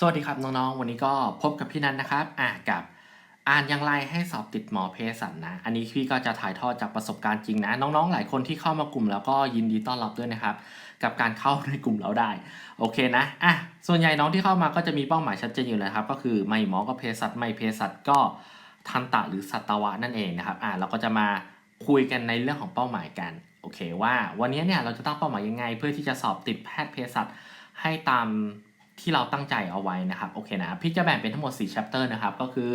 สวัสดีครับน้องๆ วันนี้ก็พบกับพี่นันนะครับอ่ากับอ่านอย่างไรให้สอบติดหมอเภสัชนะ อันนี้พี่ก็จะถ่ายทอดจากประสบการณ์จริงนะ น้องๆ หลายคนที่เข้ามากลุ่มแล้วก็ยินดีต้อนรับด้วยนะครับ กับการเข้าในกลุ่มเราได้ โอเคนะอะส่วนใหญ่น้องที่เข้ามาก็จะมีเป้าหมายชัดเจนอยู่แล้วครับ ก็คือไม่หมอก็เภสัชไม่เภสัชก็ทันตะหรือสัตวะนั่นเองนะครับอ่าเราก็จะมาคุยกันในเรื่องของเป้าหมายกัน โอเคว่า วันนี้เนี่ยเราจะตั้งเป้าหมายยังไง เพื่อที่จะสอบติดแพทย์เภสัชให้ตาม ที่เราตั้งใจเอาไว้นะครับโอเคนะพี่จะแบ่งเป็นทั้งหมด 4 chapter นะครับก็คือ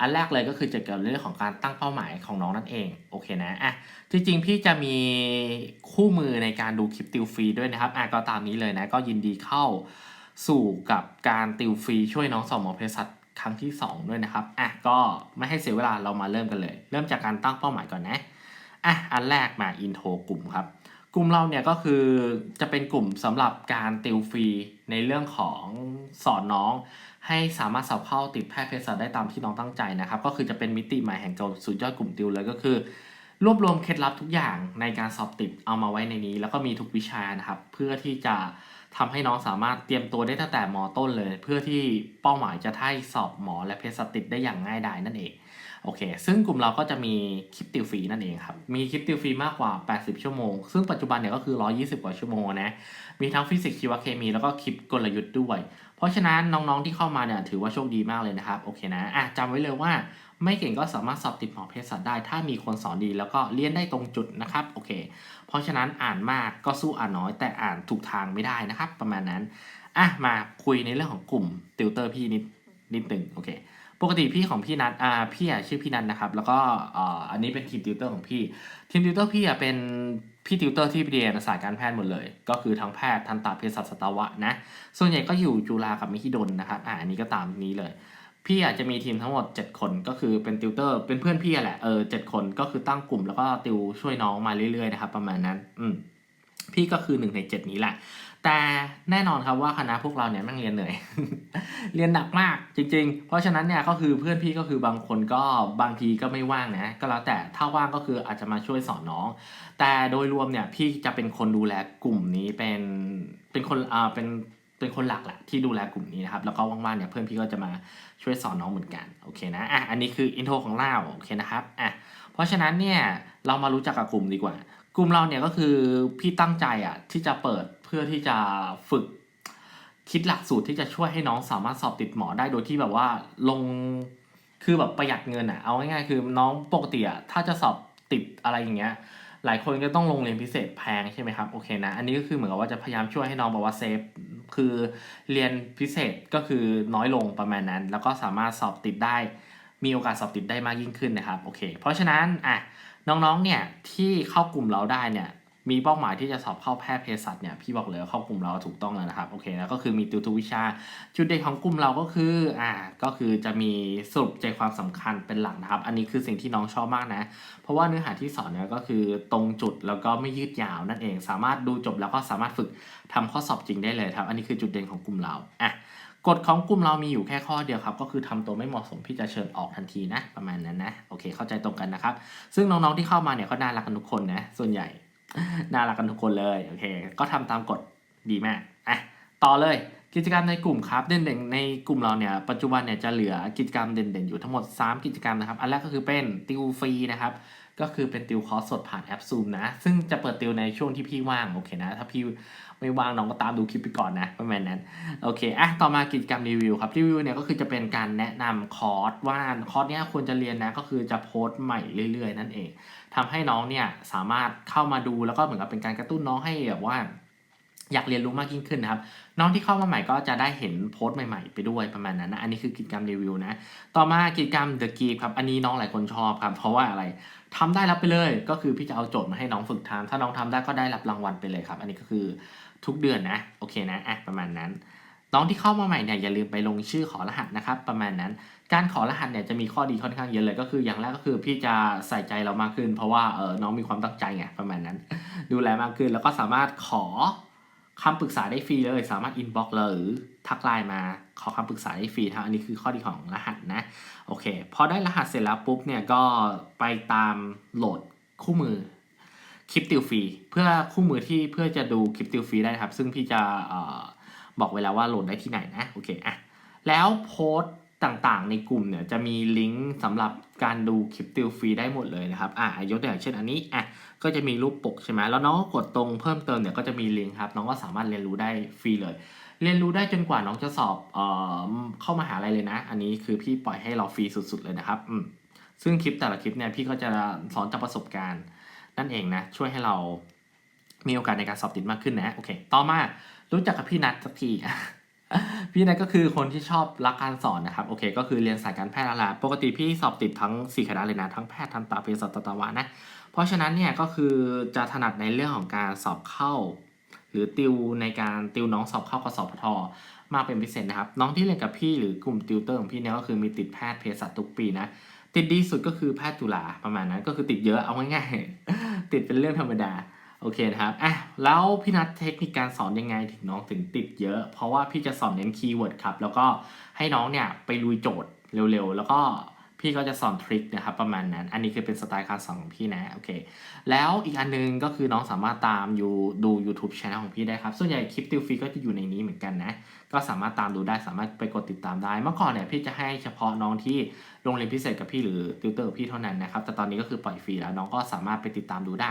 อันแรกเลยก็คือจะเกี่ยวกับเรื่องของการตั้งเป้าหมายของน้องนั่นเองโอเคนะอะจริงพี่จะมีคู่มือในการดูคลิปติวฟรีด้วยนะครับอะก็ตามนี้เลยนะก็ยินดีเข้าสู่กับการติวฟรีช่วยน้องสอบหมอเภสัชครั้งที่ 2 ด้วยนะครับอะก็ไม่ให้เสียเวลาเรามาเริ่มกันเลย เริ่มจากการตั้งเป้าหมายก่อนนะอะอันแรกมาอินโทรกลุ่มครับกลุ่มเราเนี่ยก็คือจะเป็นกลุ่มสำหรับการติวฟรี ในเรื่องของสอนน้อง ให้สามารถสอบเข้าติดแพทย์เภสัชได้ตามที่น้องตั้งใจนะครับ ก็คือจะเป็นมิติใหม่แห่งการสุดยอดกลุ่มติวเลยก็คือ รวบรวมเคล็ดลับทุกอย่างในการสอบติดเอามาไว้ในนี้ แล้วก็มีทุกวิชานะครับ เพื่อที่จะทำให้น้องสามารถเตรียมตัวได้ตั้งแต่มต้นเลย เพื่อที่เป้าหมายจะให้สอบหมอและเภสัชติดได้อย่างง่ายดายนั่นเอง โอเค ซึ่งกลุ่มเราก็จะมีคลิปติวฟรีนั่นเองครับ มีคลิปติวฟรีมากกว่า 80 ชั่วโมง ซึ่งปัจจุบันเนี่ยก็คือ 120 กว่าชั่วโมงนะ มีทั้งฟิสิกส์ชีวเคมีแล้วก็คลิปกลยุทธ์ด้วย เพราะฉะนั้นน้องๆที่เข้ามาเนี่ยถือว่าโชคดีมากเลยนะครับ โอเคนะอะจำไว้เลยว่าไม่เก่งก็สามารถสอบติดหมอเภสัชได้ ถ้ามีคนสอนดีแล้วก็เรียนได้ตรงจุดนะครับ โอเค เพราะฉะนั้นอ่านมากก็สู้อ่านน้อย แต่อ่านถูกทางไม่ได้นะครับ ประมาณนั้น อะ มาคุยในเรื่องของกลุ่มติวเตอร์พี่นิดนิดหนึ่งโอเค ปกติพี่ของพี่นัทอ่าพี่อะชื่อพี่นัทนะครับ แล้วก็อ่าอันนี้เป็นทีมติวเตอร์ของพี่ ทีมติวเตอร์พี่อะเป็นพี่ติวเตอร์ที่เรียนสายการแพทย์หมดเลย ก็คือทั้งแพทย์ทันตเภสัชสตวะนะ ส่วนใหญ่ก็อยู่จุฬากับมิหิดลนะครับ อ่าอันนี้ก็ตามนี้เลย พี่อาจจะมีทีมทั้งหมด 7 คนก็คือเป็นติวเตอร์ เป็นเพื่อนพี่แหละ เออเจ็ดคนก็คือตั้งกลุ่มแล้วก็ติวช่วยน้องมาเรื่อยๆนะครับประมาณนั้น อืมพี่ก็คือหนึ่งในเจ็ดนี้แหละ แต่แน่นอนครับว่าคณะพวกเราเนี่ยแม่งเรียนเหนื่อย เรียนหนักมากจริง ๆ เพราะฉะนั้นเนี่ยก็คือเพื่อนพี่ก็คือบางคนก็บางทีก็ไม่ว่างนะก็แล้วแต่ถ้าว่างก็คืออาจจะมาช่วยสอนน้อง แต่โดยรวมเนี่ยพี่จะเป็นคนดูแลกลุ่มนี้เป็นเป็นคนอ่าเป็นเป็นคนหลักแหละที่ดูแลกลุ่มนี้นะครับแล้วก็ว่างๆเนี่ยเพื่อนพี่ก็จะมาช่วยสอนน้องเหมือนกันโอเคนะอะอันนี้คืออินโทรของเราโอเคนะครับอะเพราะฉะนั้นเนี่ยเรามารู้จักกับกลุ่มดีกว่า กลุ่มเราเนี่ยก็คือพี่ตั้งใจอะที่จะเปิดเพื่อที่จะฝึกคิดหลักสูตรที่จะช่วยให้น้องสามารถสอบติดหมอได้โดยที่แบบว่าลงคือแบบประหยัดเงินอะเอาง่ายๆคือน้องปกติอะถ้าจะสอบติดอะไรอย่างเงี้ยหลายคนก็ต้องลงเรียนพิเศษแพงใช่ไหมครับโอเคนะ อันนี้ก็คือเหมือนกับว่าจะพยายามช่วยให้น้องแบบว่าเซฟคือเรียนพิเศษก็คือน้อยลงประมาณนั้น แล้วก็สามารถสอบติดได้ มีโอกาสสอบติดได้มากยิ่งขึ้นนะครับโอเค เพราะฉะนั้นอะ น้องๆ เนี่ยที่เข้ากลุ่มเราได้เนี่ยมีเป้าหมายที่จะสอบเข้าแพทย์เภสัชเนี่ยพี่บอกเลยเข้ากลุ่มเราถูกต้องแล้วนะครับโอเคนะก็คือมีติวทุกวิชา จุดเด่นของกลุ่มเราก็คืออ่าก็คือจะมีสรุปใจความสำคัญเป็นหลักนะครับ อันนี้คือสิ่งที่น้องชอบมากนะ เพราะว่าเนื้อหาที่สอนเนี่ยก็คือตรงจุดแล้วก็ไม่ยืดยาวนั่นเอง สามารถดูจบแล้วก็สามารถฝึกทำข้อสอบจริงได้เลยครับ อันนี้คือจุดเด่นของกลุ่มเราอะ กฎของกลุ่มเรามีอยู่แค่ข้อเดียวครับ ก็คือทำตัวไม่เหมาะสมพี่จะเชิญออกทันทีนะ ประมาณนั้นนะ โอเค เข้าใจตรงกันนะครับ ซึ่งน้องๆที่เข้ามาเนี่ยก็น่ารักกันทุกคนนะ ส่วนใหญ่ น่ารักกันทุกคนเลย โอเค ก็ทำตามกฎดีมาก อะ ต่อเลย กิจกรรมในกลุ่มครับเด่นๆในกลุ่มเราเนี่ยปัจจุบันเนี่ยจะเหลือกิจกรรมเด่นๆอยู่ทั้งหมด 3 กิจกรรมนะครับ อันแรกก็คือเป็นติวฟรีนะครับก็คือเป็นติวคอร์สสดผ่านแอป Zoom นะ ซึ่งจะเปิดติวในช่วงที่พี่ว่างโอเคนะ ถ้าพี่ไม่ว่างน้องก็ตามดูคลิปไปก่อนนะประมาณนั้นโอเคอะต่อมากิจกรรมรีวิวครับรีวิวเนี่ยก็คือจะเป็นการแนะนำคอร์สว่าคอร์สเนี้ยควรจะเรียนนะก็คือจะโพสต์ใหม่เรื่อย ๆ นั่นเองทำให้น้องเนี่ยสามารถเข้ามาดูแล้วก็เหมือนกับเป็นการกระตุ้นน้องให้แบบว่า อยากเรียนรู้มากยิ่งขึ้นนะครับ น้องที่เข้ามาใหม่ก็จะได้เห็นโพสต์ใหม่ๆไปด้วยประมาณนั้นนะอันนี้คือกิจกรรมรีวิวนะ ต่อมากิจกรรม The Geek ครับอันนี้น้องหลายคนชอบครับเพราะว่าอะไรทำได้รับไปเลย ก็คือพี่จะเอาโจทย์มาให้น้องฝึกทำถ้าน้องทำได้ก็ได้รับรางวัลไปเลยครับ อันนี้ก็คือทุกเดือนนะโอเคนะอะประมาณนั้น น้องที่เข้ามาใหม่เนี่ยอย่าลืมไปลงชื่อขอรหัสนะครับ ประมาณนั้น การขอรหัสเนี่ยจะมีข้อดีค่อนข้างเยอะเลย ก็คืออย่างแรกก็คือพี่จะใส่ใจเรามากขึ้น เพราะว่าเออน้องมีความตั้งใจไงประมาณนั้น ดูแลมากขึ้นแล้วก็สามารถขอ คำปรึกษาได้ฟรีเลย สามารถอินบ็อกซ์เลยหรือทักไลน์มาขอคำปรึกษาได้ฟรีครับอันนี้คือข้อดีของรหัสนะ โอเค พอได้รหัสเสร็จแล้วปุ๊บเนี่ยก็ไปตามโหลดคู่มือคลิปติวฟรีเพื่อคู่มือที่เพื่อจะดูคลิปติวฟรีได้ครับ ซึ่งพี่จะออบอกไว้แล้วว่าโหลดได้ที่ไหนนะโอเคอะแล้วโพสต์ต่างๆ ในกลุ่มเนี่ยจะมีลิงก์สำหรับการดูคลิปติวฟรีได้หมดเลยนะครับอะยกตัวอย่างเช่นอันนี้อะ ก็จะมีรูปปกใช่ไหมแล้วน้องก็กดตรงเพิ่มเติมเนี่ยก็จะมีลิงก์ครับ น้องก็สามารถเรียนรู้ได้ฟรีเลย เรียนรู้ได้จนกว่าน้องจะสอบเอ่อเข้ามหาลัยเลยนะ อันนี้คือพี่ปล่อยให้เราฟรีสุด ๆ เลยนะครับอืมซึ่งคลิปแต่ละคลิปเนี่ยพี่ก็จะสอนจากประสบการณ์ นั่นเองนะช่วยให้เรามีโอกาสในการสอบติดมากขึ้นนะโอเค ต่อมารู้จักกับพี่นัทสักทีพี่นัทก็คือคนที่ชอบรักการสอนนะครับโอเค ก็คือเรียนสายการแพทย์แล้วล่ะปกติพี่สอบติดทั้ง 4 คณะเลยนะ ทั้งแพทย์ทันตาเภสัชตวะนะ เพราะฉะนั้นเนี่ยก็คือจะถนัดในเรื่องของการสอบเข้า หรือติวในการติวน้องสอบเข้ากับสอบพทมากเป็นพิเศษนะครับ น้องที่เรียนกับพี่หรือกลุ่มติวเตอร์ของพี่เนี่ยก็คือมีติดแพทย์เภสัชทุกปีนะติดดีสุดก็คือแพทย์จุฬาประมาณนั้นก็คือติดเยอะเอาง่ายๆติดเป็นเรื่องธรรมดาโอเคนะครับอะแล้วพี่นัทเทคนิคการสอนยังไงถึงน้องถึงติดเยอะ เพราะว่าพี่จะสอนเน้นคีย์เวิร์ดครับแล้วก็ให้น้องเนี่ยไปลุยโจทย์เร็วๆ แล้วก็ พี่ก็จะสอนทริคนะครับประมาณนั้น อันนี้คือเป็นสไตล์การสอนของพี่นะโอเคแล้วอีกอันนึงก็คือน้องสามารถตามอยู่ดู YouTube Channel ของพี่ได้ครับ ส่วนใหญ่คลิปติวฟรีก็จะอยู่ในนี้เหมือนกันนะ ก็สามารถตามดูได้สามารถไปกดติดตามได้ เมื่อก่อนเนี่ยพี่จะให้เฉพาะน้องที่โรงเรียนพิเศษกับพี่หรือติวเตอร์พี่เท่านั้นนะครับแต่ตอนนี้ก็คือปล่อยฟรีแล้วน้องก็สามารถไปติดตามดูได้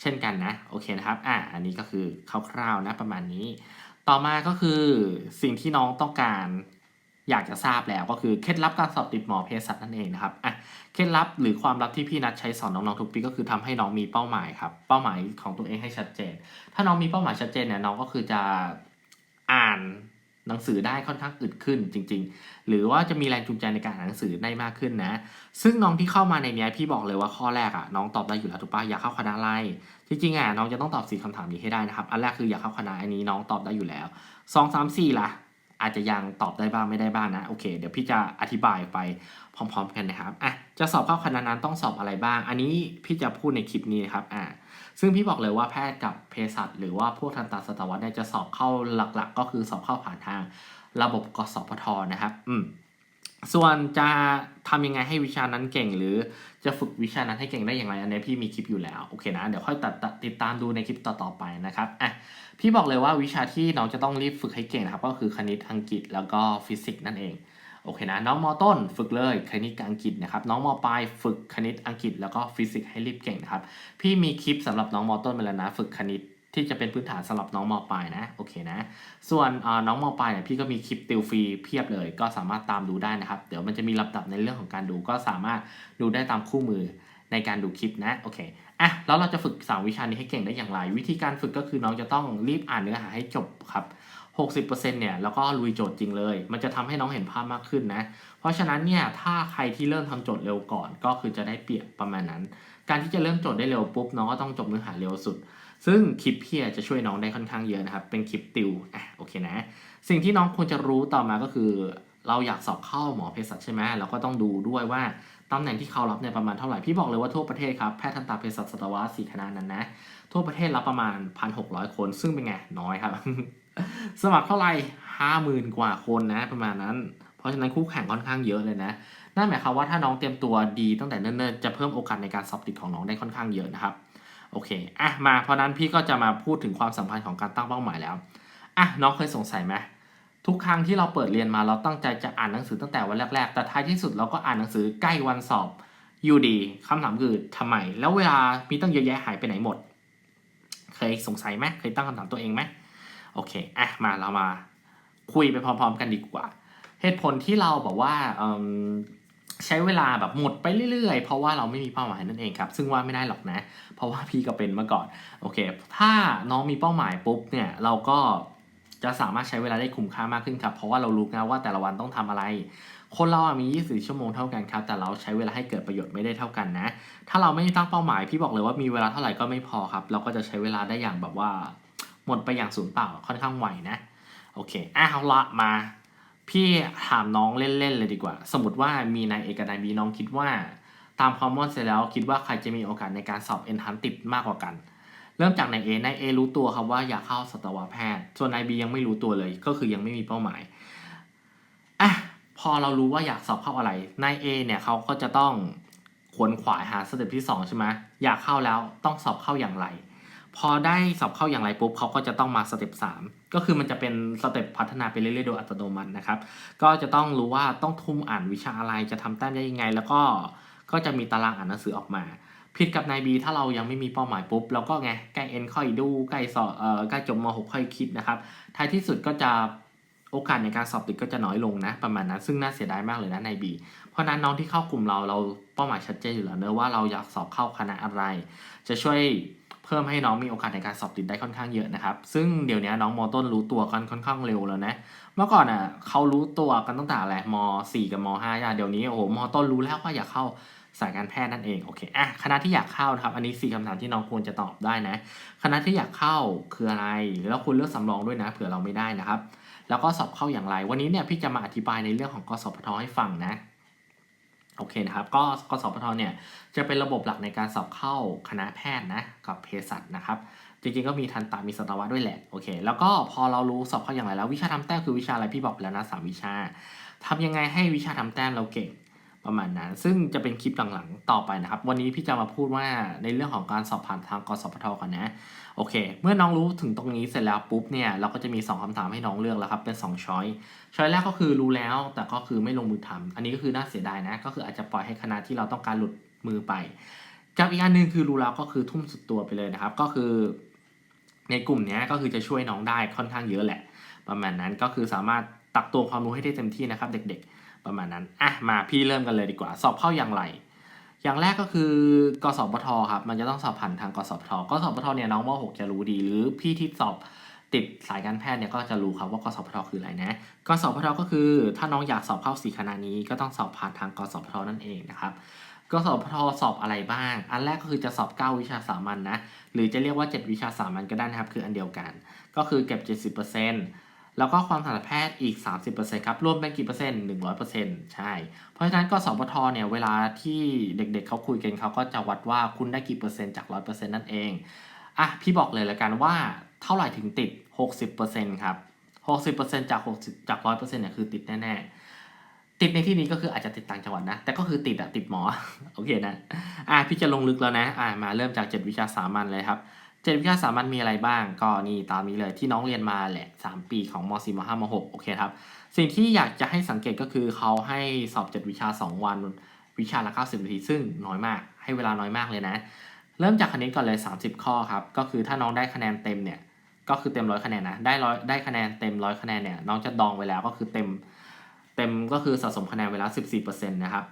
เช่นกันนะโอเคนะครับอะอันนี้ก็คือคร่าวๆนะประมาณนี้ ต่อมาก็คือสิ่งที่น้องต้องการ อยากจะทราบแล้วก็คือเคล็ดลับการสอบติดหมอเภสัชนั่นเองนะครับอะเคล็ดลับหรือความลับที่พี่นัดใช้สอนน้องๆทุกปีก็คือทำให้น้องมีเป้าหมายครับเป้าหมายของตัวเองให้ชัดเจน ถ้าน้องมีเป้าหมายชัดเจนเนี่ยน้องก็คือจะอ่านหนังสือได้ค่อนข้างอึดขึ้นจริง ๆ หรือว่าจะมีแรงจูงใจในการอ่านหนังสือได้มากขึ้นนะ ซึ่งน้องที่เข้ามาในนี้พี่บอกเลยว่าข้อแรกอะน้องตอบได้อยู่แล้วถูกปะอยากเข้าคณะอะไรจริงๆอะน้องจะต้องตอบสี่คำถามนี้ให้ได้นะครับ อันแรกคืออยากเข้าคณะอันนี้น้องตอบได้อยู่แล้วสองสามสี่ล่ะ อาจจะยังตอบได้บ้างไม่ได้บ้างนะโอเคเดี๋ยวพี่จะอธิบายไปพร้อม ๆ กันนะครับอะจะสอบเข้าคณะนั้นต้องสอบอะไรบ้าง อันนี้พี่จะพูดในคลิปนี้นะครับอ่าซึ่งพี่บอกเลยว่าแพทย์กับเภสัชหรือว่าพวกทันตสัตวะเนี่ยจะสอบเข้าหลักๆ ก็คือสอบเข้าผ่านทางระบบกสพทนะครับอืมส่วนจะทำยังไงให้วิชานั้นเก่ง หรือจะฝึกวิชานั้นให้เก่งได้อย่างไรอันนี้พี่มีคลิปอยู่แล้วโอเคนะเดี๋ยวค่อยตัดติดตามดูในคลิปต่อๆไปนะครับอะ พี่บอกเลยว่าวิชาที่น้องจะต้องรีบฝึกให้เก่งนะครับ ก็คือคณิตอังกฤษแล้วก็ฟิสิกส์นั่นเองโอเคนะน้องมอต้นฝึกเลยคณิตอังกฤษนะครับน้องมอปลายฝึกคณิตอังกฤษแล้วก็ฟิสิกส์ให้รีบเก่งนะครับพี่มีคลิปสำหรับน้องมอต้นมาแล้วนะ ฝึกคณิตที่จะเป็นพื้นฐานสำหรับน้องมอปลายนะโอเคนะ ส่วนน้องมอปลายเนี่ยพี่ก็มีคลิปติวฟรีเพียบเลย ก็สามารถตามดูได้นะครับ เดี๋ยวมันจะมีลำดับในเรื่องของการดูก็สามารถดูได้ตามคู่มือ ในการดูคลิปนะโอเคอะแล้วเราจะฝึกสามวิชานี้ให้เก่งได้อย่างไร วิธีการฝึกก็คือน้องจะต้องรีบอ่านเนื้อหาให้จบครับ60%เนี่ยแล้วก็ลุยโจทย์จริงเลย มันจะทำให้น้องเห็นภาพมากขึ้นนะ เพราะฉะนั้นเนี่ยถ้าใครที่เริ่มทำโจทย์เร็วก่อน ก็คือจะได้เปรียบประมาณนั้น การที่จะเริ่มโจทย์ได้เร็วปุ๊บน้องก็ต้องจบเนื้อหาเร็วสุด ซึ่งคลิปเพี่จะช่วยน้องได้ค่อนข้างเยอะนะครับ เป็นคลิปติวอะโอเคนะ สิ่งที่น้องควรจะรู้ต่อมาก็คือ เราอยากสอบเข้าหมอเภสัชใช่ไหมเราก็ต้องดูด้วยว่า ตำแหน่งที่เขารับเนี่ยประมาณเท่าไหร่พี่บอกเลยว่าทั่วประเทศครับแพทย์ทันตาเภสัชสัตวะสี่คณะนั้นนะทั่วประเทศรับประมาณ 1,600 คน ซึ่งเป็นไงน้อยครับ สมัครเท่าไหร่ห้าหมื่นกว่าคนนะ ประมาณนั้น เพราะฉะนั้นคู่แข่งค่อนข้างเยอะเลยนะนั่นหมายความว่าถ้าน้องเตรียมตัวดีตั้งแต่เนิ่นๆจะเพิ่มโอกาสในการสอบติดของน้องได้ค่อนข้างเยอะนะครับโอเคอะมาเพราะนั้นพี่ก็จะมาพูดถึงความสัมพันธ์ของการตั้งเป้าหมายแล้วอะน้องเคยสงสัยไหม ทุกครั้งที่เราเปิดเรียนมาเราตั้งใจจะอ่านหนังสือตั้งแต่วันแรก ๆ แต่ท้ายที่สุดเราก็อ่านหนังสือใกล้วันสอบอยู่ดีคำถามคือทำไม แล้วเวลามีตั้งเยอะแยะหายไปไหนหมด เคยสงสัยไหมเคยตั้งคำถามตัวเองไหมโอเคอะมาเรามาคุยไปพร้อม ๆ กันดีกว่า เหตุผลที่เราบอกว่าใช้เวลาแบบหมดไปเรื่อยๆ เพราะว่าเราไม่มีเป้าหมายนั่นเองครับ ซึ่งว่าไม่ได้หรอกนะ เพราะว่าพี่ก็เป็นมาก่อน โอเค ถ้าน้องมีเป้าหมายปุ๊บเนี่ย เราก็ จะสามารถใช้เวลาได้คุ้มค่ามากขึ้นครับ เพราะว่าเรารู้นะว่าแต่ละวันต้องทำอะไร คนเราอะมี 24 ชั่วโมงเท่ากันครับ แต่เราใช้เวลาให้เกิดประโยชน์ไม่ได้เท่ากันนะ ถ้าเราไม่ตั้งเป้าหมาย พี่บอกเลยว่ามีเวลาเท่าไหร่ก็ไม่พอครับ เราก็จะใช้เวลาได้อย่างแบบว่า หมดไปอย่างสูญเปล่าค่อนข้างไวนะ โอเคอะเอาละมา พี่ถามน้องเล่นๆเลยดีกว่า สมมติว่ามีนายเอกนายบีน้องคิดว่า ตามคอมมอนเสร็จแล้วคิดว่าใครจะมีโอกาสในการสอบเอนทันติดมากกว่ากัน เริ่มจากนายเอนายเอรู้ตัวครับว่าอยากเข้าสัตวแพทย์ ส่วนนายบียังไม่รู้ตัวเลย ก็คือยังไม่มีเป้าหมายอะพอเรารู้ว่าอยากสอบเข้าอะไรนายเอเนี่ยเขาก็จะต้องขวนขวายหาสเต็ปที่สองใช่ไหมอยากเข้าแล้วต้องสอบเข้าอย่างไร พอได้สอบเข้าอย่างไรปุ๊บเขาก็จะต้องมาสเต็ป3ก็คือมันจะเป็นสเต็ปพัฒนาไปเรื่อยๆโดยอัตโนมัตินะครับ ก็จะต้องรู้ว่าต้องทุ่มอ่านวิชาอะไรจะทำแต้มได้ยังไง แล้วก็ก็จะมีตารางอ่านหนังสือออกมา ผิดกับนายบีถ้าเรายังไม่มีเป้าหมายปุ๊บเราก็ไงใกล้เอ็นค่อยดูใกล้สอบเอ่อใกล้จบม .6 ค่อยคิดนะครับท้ายที่สุดก็จะโอกาสในการสอบติดก็จะน้อยลงนะ ประมาณนั้นซึ่งน่าเสียดายมากเลยนะในบีเพราะนั้นน้องที่เข้ากลุ่มเราเราเป้าหมายชัดเจนอยู่แล้วเนอะว่าเราอยากสอบเข้าคณะอะไร จะช่วยเพิ่มให้น้องมีโอกาสในการสอบติดได้ค่อนข้างเยอะนะครับ ซึ่งเดี๋ยวนี้น้องมต้นรู้ตัวกันค่อนข้างเร็วแล้วนะ เมื่อก่อนอะเขารู้ตัวกันตั้งแต่อะไรม .4 กับม .5 อะเดี๋ยวนี้โอ้โหมต้นรู้แล้วว่าอยากเข้า สายการแพทย์นั่นเองโอเคอะคณะที่อยากเข้านะครับ อันนี้สี่คำถามที่น้องควรจะตอบได้นะคณะที่อยากเข้าคืออะไรแล้วคุณเลือกสำรองด้วยนะเผื่อเราไม่ได้นะครับ แล้วก็สอบเข้าอย่างไร วันนี้เนี่ยพี่จะมาอธิบายในเรื่องของกสพทให้ฟังนะโอเคนะครับก็กสพทเนี่ยจะเป็นระบบหลักในการสอบเข้าคณะแพทย์นะกับเภสัชนะครับจริงๆก็มีทันตามีสัตวะด้วยแหละโอเคแล้วก็พอเรารู้สอบเข้าอย่างไรแล้ว วิชาทำแต้มคือวิชาอะไรพี่บอกไปแล้วนะสามวิชาทำยังไงให้วิชาทำแต้มเราเก่ง ประมาณนั้น ซึ่งจะเป็นคลิปหลังๆต่อไปนะครับ วันนี้พี่จะมาพูดว่าในเรื่องของการสอบผ่านทางกสพทก่อนนะ โอเค เมื่อน้องรู้ถึงตรงนี้เสร็จแล้วปุ๊บเนี่ยเราก็จะมี 2คำถามให้น้องเลือกแล้วครับ เป็น2ช้อยช้อยแรกก็คือรู้แล้วแต่ก็คือไม่ลงมือทำอันนี้ก็คือน่าเสียดายนะ ก็คืออาจจะปล่อยให้คณะที่เราต้องการหลุดมือไปกับอีกอันหนึ่งคือรู้แล้วก็คือทุ่มสุดตัวไปเลยนะครับ ก็คือ ในกลุ่มนี้ก็คือจะช่วยน้องได้ค่อนข้างเยอะแหละ ประมาณนั้นก็คือสามารถตักตัวความรู้ให้ได้เต็มที่นะครับ เด็กๆ ประมาณนั้นอะมาพี่เริ่มกันเลยดีกว่า สอบเข้าอย่างไร อย่างแรกก็คือกสพทครับ มันจะต้องสอบผ่านทางกสพทกสพทเนี่ยน้องม .6 จะรู้ดี หรือพี่ที่สอบติดสายการแพทย์เนี่ยก็จะรู้ครับว่ากสพทคืออะไรนะ กสพทก็คือ ถ้าน้องอยากสอบเข้าสี่คณะนี้ก็ต้องสอบผ่านทางกสพทนั่นเองนะครับ กสพทสอบอะไรบ้าง อันแรกก็คือจะสอบ 9 วิชาสามัญนนะ หรือจะเรียกว่า 7 วิชาสามัญก็ได้นะครับ คืออันเดียวกัน ก็คือเก็บ 70% แล้วก็ความถนัดแพทย์อีก 30%ครับรวมเป็นกี่เปอร์เซ็นต์100%ใช่ เพราะฉะนั้นกสพทเนี่ยเวลาที่เด็กๆเขาคุยกันเขาก็จะวัดว่าคุณได้กี่เปอร์เซ็นต์จาก 100%นั่นเองอะพี่บอกเลยละกันว่าเท่าไหร่ถึงติด 60%ครับ60%จาก60จาก 100%เนี่ยคือติดแน่ๆ ติดในที่นี้ก็คืออาจจะติดต่างจังหวัดนะ แต่ก็คือติดอะติดหมอ โอเคนะ อะพี่จะลงลึกแล้วนะ อะมาเริ่มจาก 7 วิชาสามัญเลยครับ 7วิชาสามัญมีอะไรบ้าง ก็นี่ตามนี้เลยที่น้องเรียนมาแหละ 3 ปีของม .4 ม .5 ม .6 โอเคครับ สิ่งที่อยากจะให้สังเกตก็คือเขาให้สอบ 7 วิชา 2 วัน วิชาละ 90 นาที ซึ่งน้อยมาก ให้เวลาน้อยมากเลยนะ เริ่มจากคณิตก่อนเลย 30 ข้อครับ ก็คือถ้าน้องได้คะแนนเต็มเนี่ย ก็คือเต็มร้อยคะแนนนะ ได้ร้อยได้คะแนนเต็มร้อยคะแนนเนี่ย น้องจะดองไว้แล้วก็คือเต็ม เต็มก็คือสะสมคะแนนไว้แล้ว 14%นะครับ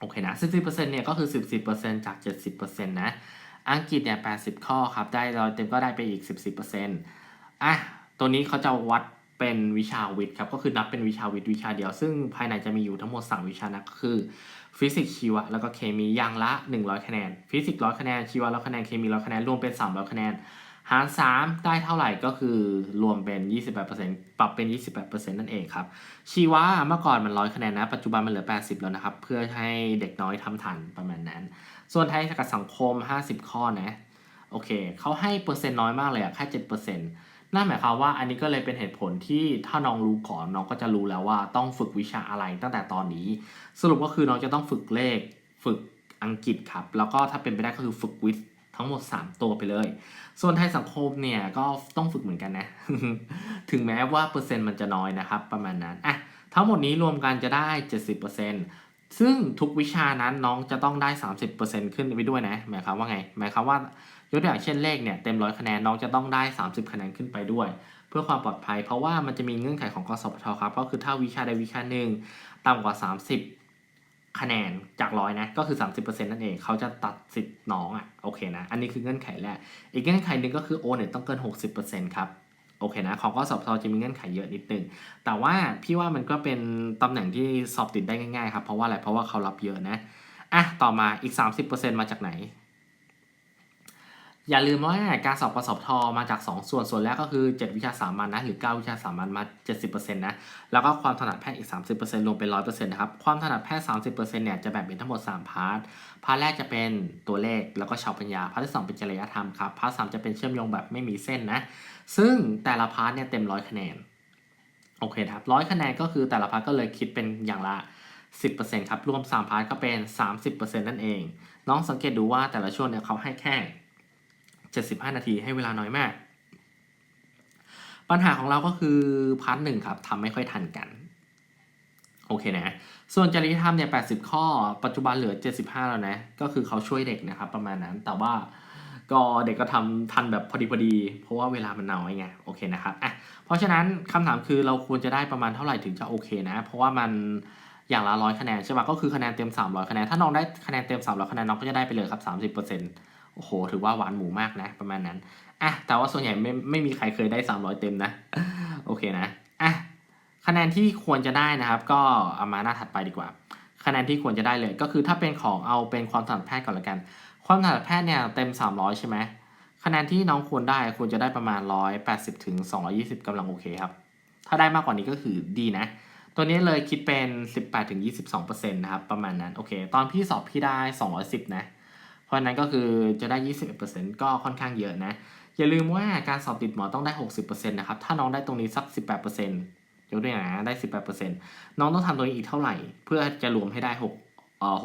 โอเคนะ 14%เนี่ยก็คือ 14%จาก 70%นะ อังกฤษเนี่ย 80 ข้อครับ ได้ร้อยเต็มก็ได้ไปอีก14%อะ ตัวนี้เขาจะวัดเป็นวิชาวิทย์ครับ ก็คือนับเป็นวิชาวิทย์วิชาเดียว ซึ่งภายในจะมีอยู่ทั้งหมด 3 วิชานะก็คือฟิสิกส์ชีวะ แล้วก็เคมีอย่างละ 100 คะแนน ฟิสิกส์ร้อยคะแนน ชีวะร้อยคะแนน เคมีร้อยคะแนน รวมเป็น 300 คะแนน หาร 3 ได้เท่าไหร่ก็คือรวมเป็น 28%ปรับเป็น 28%นั่นเองครับ ชีวะเมื่อก่อนมันร้อยคะแนนนะ ปัจจุบันมันเหลือ 80 แล้วนะครับ เพื่อให้เด็กน้อยทำทันประมาณนั้น ส่วนไทยกับสังคม 50 ข้อนะ โอเค เขาให้เปอร์เซ็นต์น้อยมากเลยอะแค่ 7%นั่นหมายความว่าอันนี้ก็เลยเป็นเหตุผลที่ถ้าน้องรู้ก่อนน้องก็จะรู้แล้วว่าต้องฝึกวิชาอะไรตั้งแต่ตอนนี้ สรุปก็คือน้องจะต้องฝึกเลข ฝึกอังกฤษครับ แล้วก็ถ้าเป็นไปได้ก็คือฝึกวิทย์ ทั้งหมด 3 ตัวไปเลย ส่วนไทยสังคมเนี่ยก็ต้องฝึกเหมือนกันนะ ถึงแม้ว่าเปอร์เซ็นต์มันจะน้อยนะครับ ประมาณนั้นอะทั้งหมดนี้รวมกันจะได้ 70%ซึ่งทุกวิชานั้นน้องจะต้องได้ 30%ขึ้นไปด้วยนะ หมายความว่าไง หมายความว่ายกตัวอย่างเช่นเลขเนี่ยเต็มร้อยคะแนนน้องจะต้องได้ 30 คะแนนขึ้นไปด้วย เพื่อความปลอดภัย เพราะว่ามันจะมีเงื่อนไขของกสพทครับก็คือถ้าวิชาใดวิชาหนึ่งต่ำกว่า 30 คะแนนจากร้อยนะก็คือ 30%นั่นเองเขาจะตัดสิทธิ์น้องอะโอเคนะ อันนี้คือเงื่อนไขแรก อีกเงื่อนไขหนึ่งก็คือโอเนี่ยต้องเกิน 60%ครับโอเคนะของกสพทจะมีเงื่อนไขเยอะนิดนึง แต่ว่าพี่ว่ามันก็เป็นตำแหน่งที่สอบติดได้ง่ายๆครับ เพราะว่าอะไร เพราะว่าเขารับเยอะนะ อะ ต่อมาอีก 30%มาจากไหน อย่าลืมว่าการสอบกสพทมาจาก 2 ส่วนส่วนแรกก็คือ 7 วิชาสามัญนนะหรือ 9 วิชาสามัญมา 70%นะแล้วก็ความถนัดแพทย์อีก 30%รวมเป็น 100%นะครับความถนัดแพทย์ 30%เนี่ยจะแบ่งเป็นทั้งหมด 3 พาร์ทพาร์ทแรกจะเป็นตัวเลขแล้วก็ชาวปัญญาพาร์ทที่ 2 เป็นจริยธรรมครับพาร์ทสามจะเป็นเชื่อมโยงแบบไม่มีเส้นนะซึ่งแต่ละพาร์ทเนี่ยเต็มร้อยคะแนนโอเคครับร้อยคะแนนก็คือแต่ละพาร์ทก็เลยคิดเป็นอย่างละ10%ครับรวม3พาร์ทก็เป็น 30%นั่นเอง น้องสังเกตดูว่าแต่ละช่วงเนี่ยเขาให้แค่ 75 นาทีให้เวลาน้อยมาก ปัญหาของเราก็คือพาร์ทหนึ่งครับทำไม่ค่อยทันกันโอเคนะ ส่วนจริยธรรมเนี่ย80 ข้อ ปัจจุบันเหลือ 75 แล้วนะ ก็คือเขาช่วยเด็กนะครับประมาณนั้น แต่ว่าก็เด็กก็ทำทันแบบพอดีพอดี เพราะว่าเวลามันน้อยไง โอเคนะครับ อะ เพราะฉะนั้นคำถามคือเราควรจะได้ประมาณเท่าไหร่ถึงจะโอเคนะ เพราะว่ามันอย่างละร้อยคะแนนใช่ปะก็คือคะแนนเต็ม 300 คะแนน ถ้าน้องได้คะแนนเต็ม 300 คะแนนน้องก็จะได้ไปเลยครับ 30% โอ้โห ถือว่าหวานหมูมากนะประมาณนั้นอะแต่ว่าส่วนใหญ่ไม่ไม่มีใครเคยได้ 300 เต็มนะ โอเคนะอะคะแนนที่ควรจะได้นะครับ ก็เอามาหน้าถัดไปดีกว่า คะแนนที่ควรจะได้เลย ก็คือถ้าเป็นของเอาเป็นความถนัดแพทย์ก่อนละกัน ความถนัดแพทย์เนี่ยเต็ม 300 ใช่ไหมคะแนนที่น้องควรได้ควรจะได้ประมาณ 180ถึง220กำลังโอเคครับ ถ้าได้มากกว่านี้ก็คือดีนะ ตัวนี้เลยคิดเป็น 18ถึง22%นะครับประมาณนั้นโอเค ตอนพี่สอบพี่ได้ 210 นะ เพราะนั้นก็คือจะได้ 21%ก็ค่อนข้างเยอะนะ อย่าลืมว่าการสอบติดหมอต้องได้ 60%นะครับ ถ้าน้องได้ตรงนี้สัก 18%ยกตัวอย่างนะได้ 18%น้องต้องทำตัวนี้อีกเท่าไหร่ เพื่อจะรวมให้ได้6เอ่อ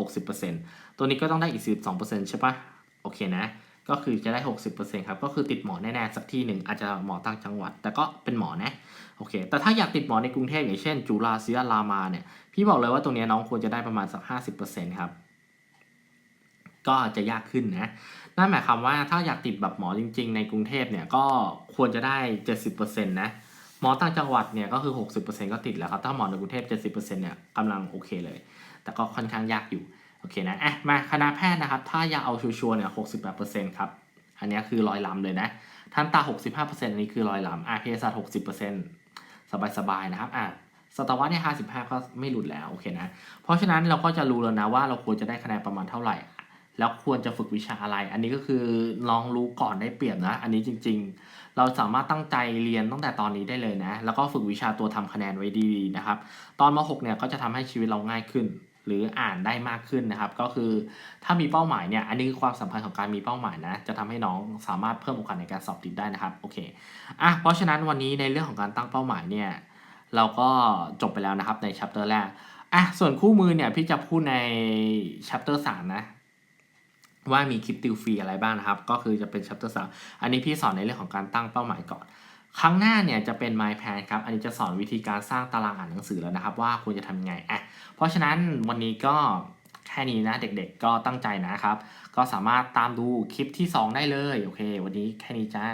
60%ตัวนี้ก็ต้องได้อีก 12%ใช่ปะโอเคนะ ก็คือจะได้ 60%ครับ ก็คือติดหมอแน่ๆสักที่หนึ่งอาจจะหมอต่างจังหวัด แต่ก็เป็นหมอนะ โอเค แต่ถ้าอยากติดหมอในกรุงเทพอย่างเช่น จุฬาศิริรามาเนี่ย พี่บอกเลยว่าตรงนี้น้องควรจะได้ประมาณสัก 50%ครับ ก็จะยากขึ้นนะนั่นหมายความว่าถ้าอยากติดแบบหมอจริง ๆ ในกรุงเทพเนี่ยก็ควรจะได้ 70%นะหมอต่างจังหวัดเนี่ยก็คือ 60%ก็ติดแล้วครับ ถ้าหมอในกรุงเทพ70%เนี่ยกำลังโอเคเลย แต่ก็ค่อนข้างยากอยู่โอเคนะอะมาคณะแพทย์นะครับ ถ้าอยากเอาชัวร์เนี่ย68%ครับอันนี้คือรอยลำเลยนะทันตา 65%อันนี้คือรอยลำอาเภสัช60%สบายๆนะครับอะสตวะเนี่ย55 ก็ไม่หลุดแล้วโอเคนะ เพราะฉะนั้นเราก็จะรู้แล้วนะว่าเราควรจะได้คะแนนประมาณเท่าไหร่ แล้วควรจะฝึกวิชาอะไร อันนี้ก็คือลองรู้ก่อนได้เปรียบนะ อันนี้จริง ๆ เราสามารถตั้งใจเรียนตั้งแต่ตอนนี้ได้เลยนะ แล้วก็ฝึกวิชาตัวทำคะแนนไว้ดีๆนะครับ ตอนม .6 เนี่ยก็จะทำให้ชีวิตเราง่ายขึ้น หรืออ่านได้มากขึ้นนะครับ ก็คือถ้ามีเป้าหมายเนี่ย อันนี้คือความสำคัญของการมีเป้าหมายนะ จะทำให้น้องสามารถเพิ่มโอกาสในการสอบติดได้นะครับ โอเค อะ เพราะฉะนั้นวันนี้ในเรื่องของการตั้งเป้าหมายเนี่ย เราก็จบไปแล้วนะครับใน chapter แรก อะ ส่วนคู่มือเนี่ยพี่จะพูดใน chapter 3นะ ว่ามีคลิปติวฟรีอะไรบ้างนะครับ ก็คือจะเป็น chapter 3 อันนี้พี่สอนในเรื่องของการตั้งเป้าหมายก่อนครั้งหน้าเนี่ยจะเป็น My Plan ครับ อันนี้จะสอนวิธีการสร้างตารางอ่านหนังสือแล้วนะครับ ว่าควรจะทำยังไงอะเพราะฉะนั้นวันนี้ก็แค่นี้นะเด็กๆ ก็ตั้งใจนะครับ ก็สามารถตามดูคลิปที่ 2 ได้เลย โอเค วันนี้แค่นี้จ้า